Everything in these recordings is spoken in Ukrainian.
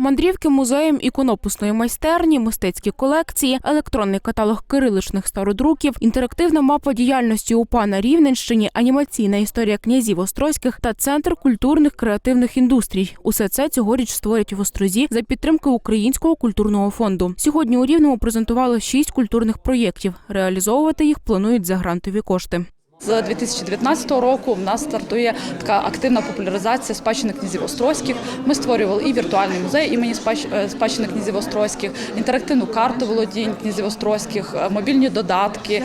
Мандрівки музеєм іконописної майстерні, мистецькі колекції, електронний каталог кириличних стародруків, інтерактивна мапа діяльності УПА на Рівненщині, анімаційна історія князів Острозьких та центр культурних креативних індустрій. Усе це цьогоріч створять в Острозі за підтримки Українського культурного фонду. Сьогодні у Рівному презентували шість культурних проєктів. Реалізовувати їх планують за грантові кошти. З 2019 року в нас стартує така активна популяризація спадщини князів Острозьких. Ми створювали і віртуальний музей імені е, спадщини князів Острозьких, інтерактивну карту володінь князів Острозьких, е, мобільні додатки, е,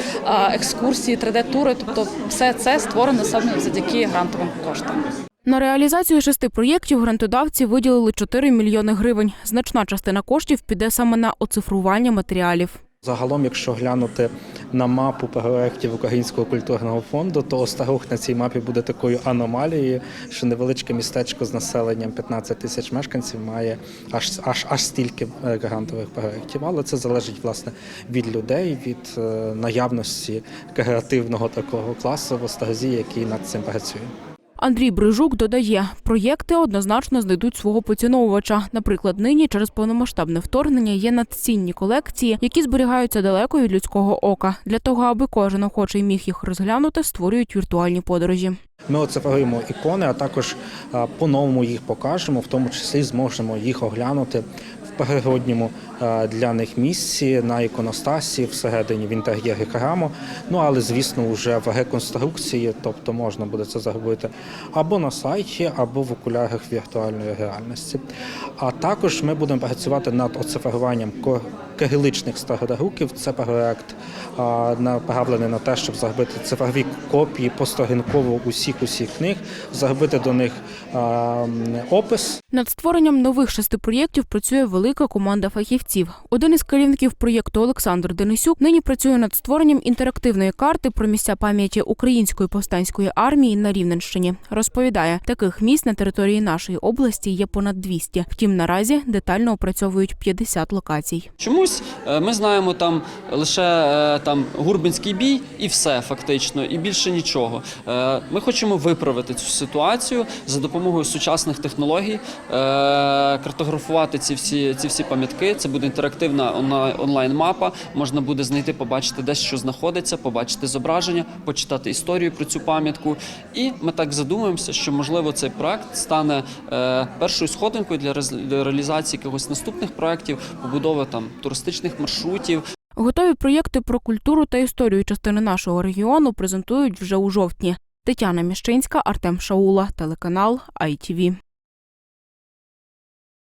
екскурсії, 3D-тури. Тобто, все це створено саме завдяки грантовим коштам. На реалізацію шести проєктів грантодавці виділили 4 мільйони гривень. Значна частина коштів піде саме на оцифрування матеріалів. Загалом, якщо глянути на мапу проєктів Українського культурного фонду, то Остарух на цій мапі буде такою аномалією, що невеличке містечко з населенням 15 тисяч мешканців має аж аж аж стільки е, грантових проєктів. Але це залежить власне від людей, від е, наявності креативного такого класу в Острозі, який над цим працює. Андрій Брижук додає, проєкти однозначно знайдуть свого поціновувача. Наприклад, нині через повномасштабне вторгнення є надцінні колекції, які зберігаються далеко від людського ока. Для того, аби кожен охочий міг їх розглянути, створюють віртуальні подорожі. Ми оцифруємо ікони, а також по-новому їх покажемо, в тому числі зможемо їх оглянути в природньому для них місці на іконостасі, всередині в храму. Ну але звісно, вже в реконструкції, тобто можна буде це зробити або на сайті, або в окулярах віртуальної реальності. А також ми будемо працювати над оцифруванням кириличних стародаруків. Це проект а, направлений на те, щоб зробити цифрові копії посторінково усіх усіх книг, зробити до них опис Над створенням нових шести проєктів працює велика команда фахівців. Один із керівників проєкту Олександр Денисюк нині працює над створенням інтерактивної карти про місця пам'яті української повстанської армії на Рівненщині. Розповідає, таких місць на території нашої області є понад 200. Втім, наразі детально опрацьовують 50 локацій. Чомусь е, ми знаємо там лише е, там гурбинський бій і все фактично, і більше нічого. Е, Ми хочемо виправити цю ситуацію за допомогою сучасних технологій, картографувати ці всі ці всі пам'ятки. Це буде інтерактивна онлайн- онлайн-мапа. Можна буде знайти, побачити, де що знаходиться, побачити зображення, почитати історію про цю пам'ятку. І ми так задумуємося, що можливо цей проект стане е, першою сходинкою для реалізації якихось наступних проєктів, побудови там туристичних маршрутів, Готові проєкти про культуру та історію частини нашого регіону презентують вже у жовтні. Тетяна Міщинська, Артем Шаула, телеканал ITV.